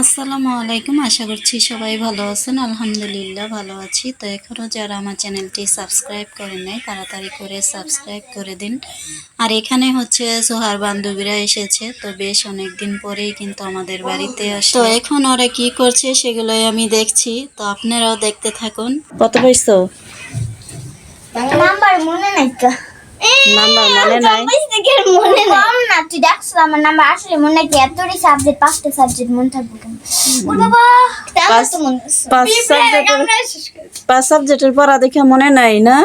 আসসালামু আলাইকুম। আশা করছি সবাই ভালো আছেন। আলহামদুলিল্লাহ ভালো আছি। তো এখনও যারা আমার চ্যানেলটি সাবস্ক্রাইব করেন নাই তাড়াতাড়ি করে সাবস্ক্রাইব করে দিন। আর এখানে হচ্ছে সোহার বান্ধবীরা এসেছে। তো বেশ অনেক দিন পরেই কিন্তু আমাদের বাড়িতে আসে। তো এখন ওরা কি করছে সেগুলোই আমি দেখছি। তো আপনারাও দেখতে থাকুন। কত পাইছো? নাম্বার মনে নাই নাম্বার মনে নাই? মনে কম না তুই দেখছ আমার নাম্বার আসলে মনে নাই কি সাবজেক্ট পাঁচটা সাবজেক্ট মনে থাকবে কেন? ওর বাবা তেমন পাঁচ- তো মনে পাঁচ সাবজেক্টের পাঁচ সাবজেক্টের পড়া দেখে মনে নাই না?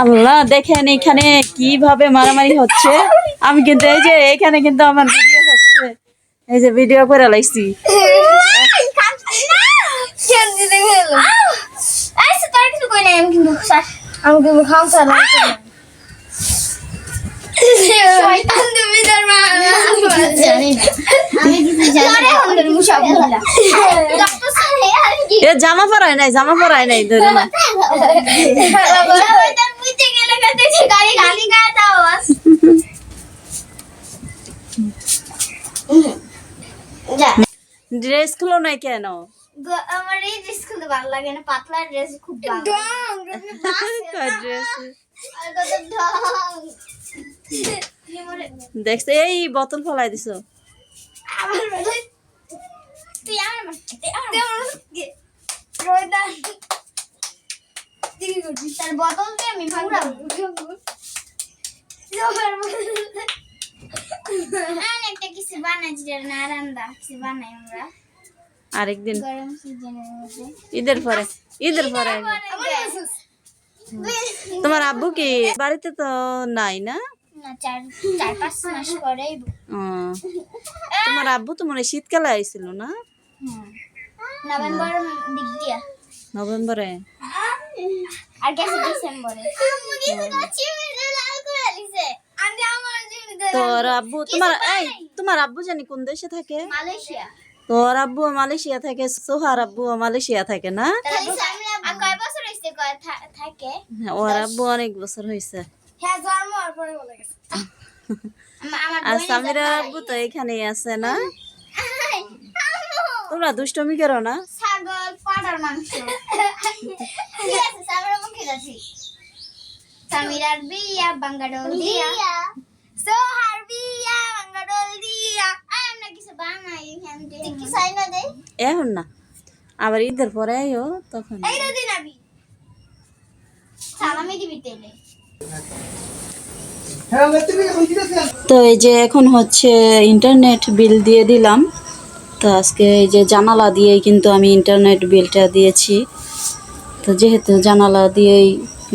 আল্লাহ দেখেন এখানে কীভাবে মারামারি হচ্ছে। আমি কিন্তু এই যে এখানে কিন্তু আমার ভিডিও হচ্ছে। এই যে ভিডিও করে লাইছি কাঁদছি না। কাঁদছি দেখে এলো। এই সে তোর কিছু কই আমি কিন্তু আমি কিন্তু খামসা না। শয়তান তুমি তোর মা। এ জামা পরাই নাই জামা পরাই নাই ধরে না ড্রেস খুলো নাই কেন? আমার এই ড্রেস খুলতে ভালো লাগে না পাতলা ড্রেস খুব ভালো ড্রেস ঢং কি বলে? দেখছে এই বোতল ফলাই দিছো। আমার তুই আমার মারতে আমার মারতে রোদা করবি তার বদল দিয়ে আমি পুরা একটা কিছু বানাইছি রে নারান্দা কিছু বানাই আমরা। আরেকদিন। গরম ঈদের পরে ঈদের পরে। তোমার আব্বু কি বাড়িতে তো নাই না? তোমার আব্বু তো মনে হয় শীতকালে আইছিল না? নভেম্বর নভেম্বরে? আর গেছে ডিসেম্বরে। তোর আব্বু তোমার এই তোমার আব্বু জানি কোন দেশে থাকে? মালয়েশিয়া। তোর আব্বু মালয়েশিয়া থাকে সোহার আব্বু মালয়েশিয়া থাকে না? হ্যাঁ, ওর আব্বু অনেক বছর হয়েছে হ্যাঁ আর সামিরা আব্বু তো এখানেই আছে না? তোমরা দুষ্টমি করো না? ছাগল পাটার মাংস। সামিরার বিয়া। সোহার এখান না। দে এখন না আবার ঈদের পরে আইও তখন তেলে। তো এই যে এখন হচ্ছে ইন্টারনেট বিল দিয়ে দিলাম। তো আজকে এই যে জানালা দিয়েই কিন্তু আমি ইন্টারনেট বিলটা দিয়েছি। তো যেহেতু জানালা দিয়েই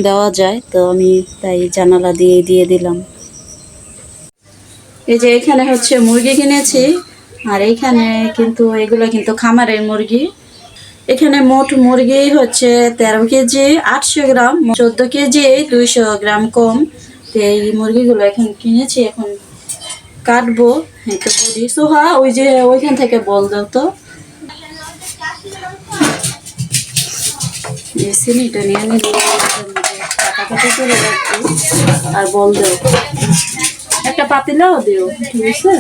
দেওয়া যায় তো আমি তাই জানালা দিয়েই দিয়ে দিলাম। এই যে এখানে হচ্ছে মুরগি কিনেছি। আর এইখানে কিন্তু এগুলো কিন্তু খামারের মুরগি। এখানে মোট মুরগি হচ্ছে তেরো কেজি, আটশো গ্রাম, চোদ্দ কেজি, দুইশো গ্রাম কম। তো এই মুরগিগুলো এখন কিনেছি, এখন কাটবো। সোহা, ওই যে ওইখান থেকে বল তো। চিনিটা নিয়ে নিলে আর বল দাও। একটা পাতিলাও দিও, ঠিক আছে?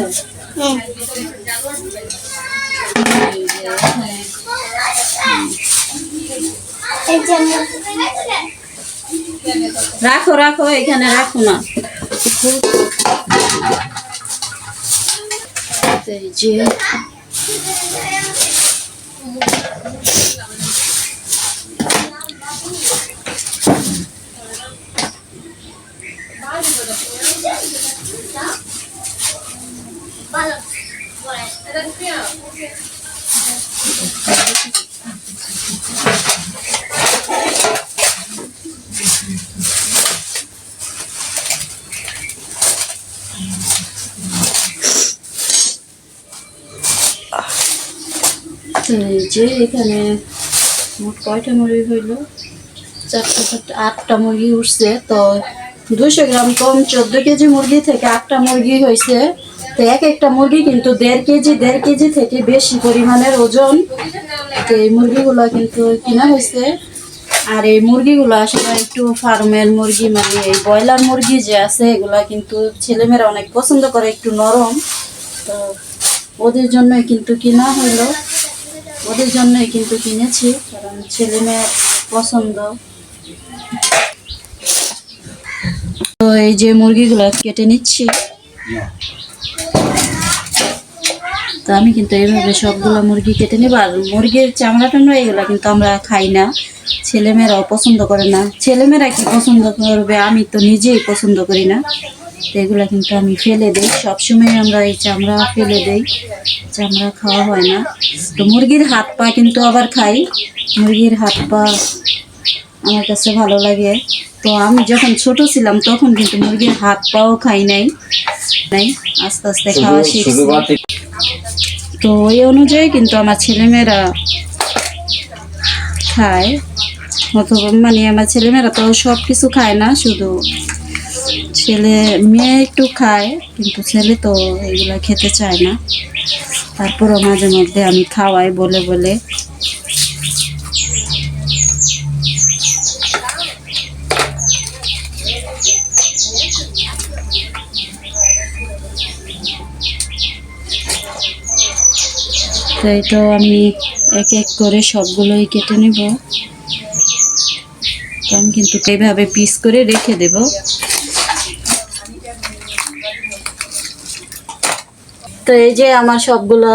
রাখো রাখো এখানে রাখো না। এই যে এখানে মোট কয়টা মুরগি হইল? চারটা চারটা আটটা মুরগি উঠছে। তো দুশো গ্রাম কম চোদ্দ কেজি মুরগি থেকে আটটা মুরগি হয়েছে তো এক একটা মুরগি কিন্তু দেড় কেজি দেড় কেজি থেকে বেশি পরিমাণের ওজন। তো এই মুরগিগুলো কিন্তু কিনা হয়েছে আর এই মুরগিগুলো আসলে একটু ফার্মের মুরগি মানে এই ব্রয়লার মুরগি যে আছে, এগুলা কিন্তু ছেলেমেয়েরা অনেক পছন্দ করে, একটু নরম। তো ওদের জন্যই কিন্তু কিনা হলো ওদের জন্যই কিন্তু কিনেছি, কারণ ছেলে মেয়ের পছন্দ। তো এই যে মুরগিগুলো কেটে নিচ্ছি। তো আমি কিন্তু এইভাবে সবগুলো মুরগি কেটে নেব। আর মুরগির চামড়া টামড়া এগুলো কিন্তু আমরা খাই না। ছেলেমেয়েরাও পছন্দ করে না। ছেলেমেয়েরা কি পছন্দ করবে? আমি তো নিজেই পছন্দ করি না। তো এগুলো কিন্তু আমি ফেলে দিই। সবসময় আমরা এই চামড়া ফেলে দিই। চামড়া খাওয়া হয় না। তো মুরগির হাত পা কিন্তু আবার খাই। মুরগির হাত পা আমার কাছে ভালো লাগে। তো আমি যখন ছোট ছিলাম তখন কিন্তু মুরগির হাত পাও খাই নাই। নাই আস্তে আস্তে খাওয়া শিখছি। তো ওই অনুযায়ী কিন্তু আমার ছেলেমেয়েরা খায়। অথবা মানে আমার ছেলেমেয়েরা তো সব কিছু খায় না শুধু ছেলে, মেয়ে একটু খায়, কিন্তু ছেলে তো এগুলা খেতে চায় না। তারপরও মাঝে মধ্যে আমি খাওয়াই বলে বলে। তো তো আমি এক এক করে সবগুলোই কেটে নেব। আমি কিন্তু এইভাবে পিস করে রেখে দেব। তো এই যে আমার সবগুলা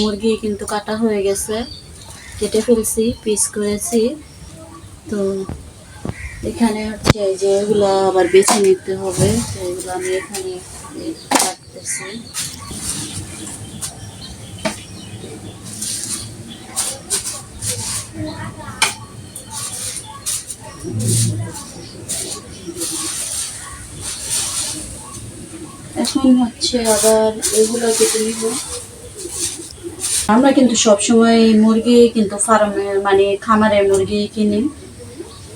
মুরগি কিন্তু কাটা হয়ে গেছে। কেটে ফেলছি পিস করেছি। তো এখানে হচ্ছে এই যে এগুলো আবার বেছে নিতে হবে। তো এগুলো আমি এখানে কাটতেছি এখন হচ্ছে আবার এগুলো কেটে নিব আমরা কিন্তু সবসময় মুরগি কিন্তু ফার্মে মানে খামারে মুরগি কিনি।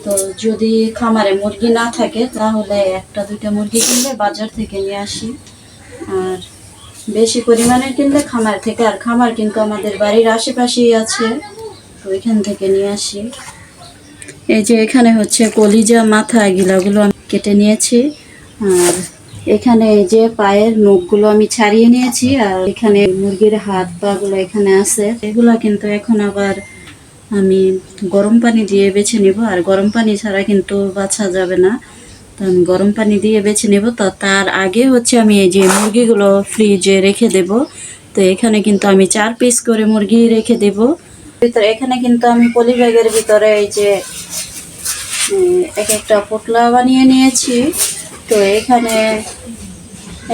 তো যদি খামারে মুরগি না থাকে, তাহলে একটা, দুইটা মুরগি কিনলে বাজার থেকে নিয়ে আসি। আর বেশি পরিমাণে কিনলে খামার থেকে, আর খামার কিন্তু আমাদের বাড়ির আশেপাশেই আছে, তো এখান থেকে নিয়ে আসি। এই যে এখানে হচ্ছে কলিজা, মাথা, এগুলাগুলো আমি কেটে নিয়েছি। আর এখানে যে পায়ের নখগুলো আমি ছাড়িয়ে নিয়েছি, আর এখানে মুরগির হাত পা গুলো এখানে আছে। এগুলো কিন্তু এখন আবার আমি গরম পানি দিয়ে বেছে নেব, আর গরম পানি ছাড়া কিন্তু বাছা যাবে না। তো আমি গরম পানি দিয়ে বেছে নেব। তো তার আগে হচ্ছে আমি এই যে মুরগিগুলো ফ্রিজে রেখে দেব। তো এখানে কিন্তু আমি চার পিস করে মুরগি রেখে দেব। ভিতরে এখানে কিন্তু আমি পলি ব্যাগের ভিতরে এই যে এক একটা পোটলা বানিয়ে নিয়েছি। তো এখানে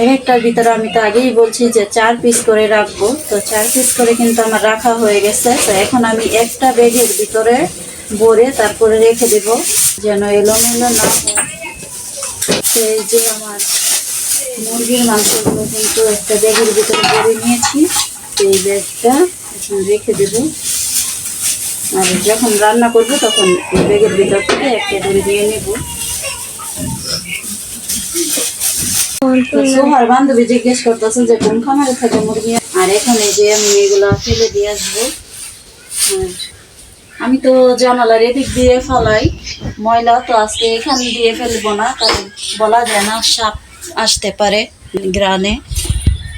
এক একটার ভিতরে আমি তো আগেই বলছি যে চার পিস করে রাখব। তো চার পিস করে কিন্তু আমার রাখা হয়ে গেছে। তো এখন আমি একটা ব্যাগের ভিতরে ভরে তারপরে রেখে দেব, যেন এলোমেলো না হয়। তো এই যে আমার মুরগির মাংসগুলো কিন্তু একটা ব্যাগের ভিতরে ভরে নিয়েছি। এই ব্যাগটা এখন রেখে দেবো। আর যখন রান্না করব তখন এই ব্যাগের ভিতর থেকে একটা করে দিয়ে নেব। সোহার বান্ধবী জিজ্ঞেস করতেছে যে কোন খামারে থাকে মুরগি? আর এখানে যে আমি এগুলা ফেলে দিয়ে আসব। আমি তো জানালার এদিক দিয়ে ফেলাই। ময়লা তো আজকে এখান দিয়ে ফেলব না কারণ বলা যায় না সাপ আসতে পারে গ্রানে।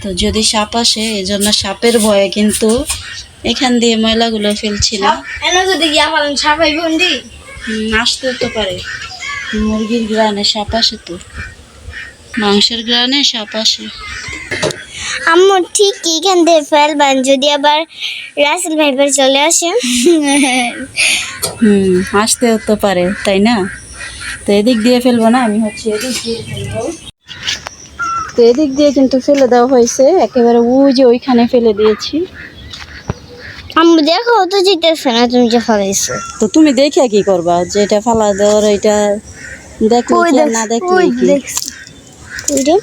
তো যদি সাপ আসে এই জন্য সাপের ভয়ে কিন্তু এখান দিয়ে ময়লাগুলো ফেলছি না যদি গিয়া বন্দি তো পারে। মুরগির গ্রানে সাপ আসে তো। মাংসের গ্রানে সাপ আসে। আম্মু ঠিক এখান দিয়ে ফেলবেন যদি আবার রাসেল ভাইবার চলে আসে। হুম আসতেও তো পারে তাই না? তো এদিক দিয়ে ফেলব না আমি হচ্ছে এদিক দিয়ে ফেলব। তো এদিক দিয়ে কিন্তু ফেলে দেওয়া হয়েছে একেবারে ওই যে ওইখানে ফেলে দিয়েছি। আম্মু দেখো তো জিতেছে না তুমি যে ফেলাইছো। তো তুমি দেখে কি করবা যে এটা ফালা দেওয়ার এটা দেখো না দেখলে কি?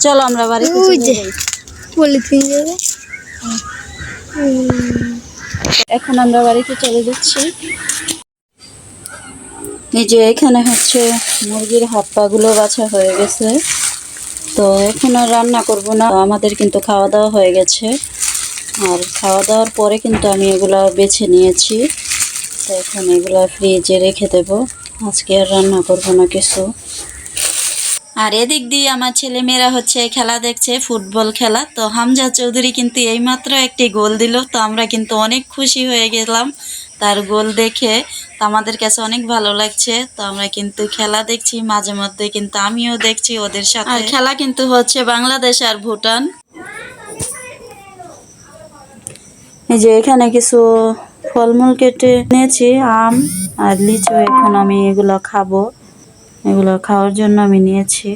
চলো আমরা বাড়িতে। পলিথিন যাবে এখন আমরা বাড়িতে চলে যাচ্ছি। এই যে এখানে হচ্ছে মুরগির হাত পা গুলো বাছা হয়ে গেছে। তো এখন আর রান্না করব না। আমাদের কিন্তু খাওয়া দাওয়া হয়ে গেছে। আর খাওয়া দাওয়ার পরে কিন্তু আমি এগুলা বেছে নিয়েছি। তো এখন এগুলা ফ্রিজে রেখে দেব। আজকে আর রান্না করব না কিছু। আর এদিক দিয়ে আমার ছেলে মেয়েরা হচ্ছে খেলা দেখছে, ফুটবল খেলা। তো হামজা চৌধুরী কিন্তু এইমাত্র একটি গোল দিল, তো আমরা কিন্তু অনেক খুশি হয়ে গেলাম তার গোল দেখে। তো আমাদের কাছে অনেক ভালো লাগছে, তো আমরা কিন্তু খেলা দেখছি, মাঝে মধ্যে কিন্তু আমিও দেখছি ওদের সাথে। আর খেলা কিন্তু হচ্ছে বাংলাদেশ আর ভুটান। এই যে এখানে কিছু ফলমূল কেটে নিয়েছি আম আর লিচু এখন আমি এগুলো খাব। এগুলো খাওয়ার জন্য আমি নিয়েছি।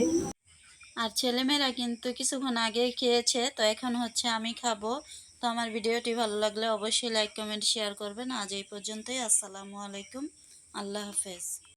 আর ছেলেমেয়েরা কিন্তু কিছুক্ষণ আগে খেয়েছে, তো এখন হচ্ছে আমি খাব। তো আমার ভিডিওটি ভালো লাগলে অবশ্যই লাইক, কমেন্ট শেয়ার করবেন। আজ এই পর্যন্তই, আসসালামু আলাইকুম। আল্লাহ হাফেজ।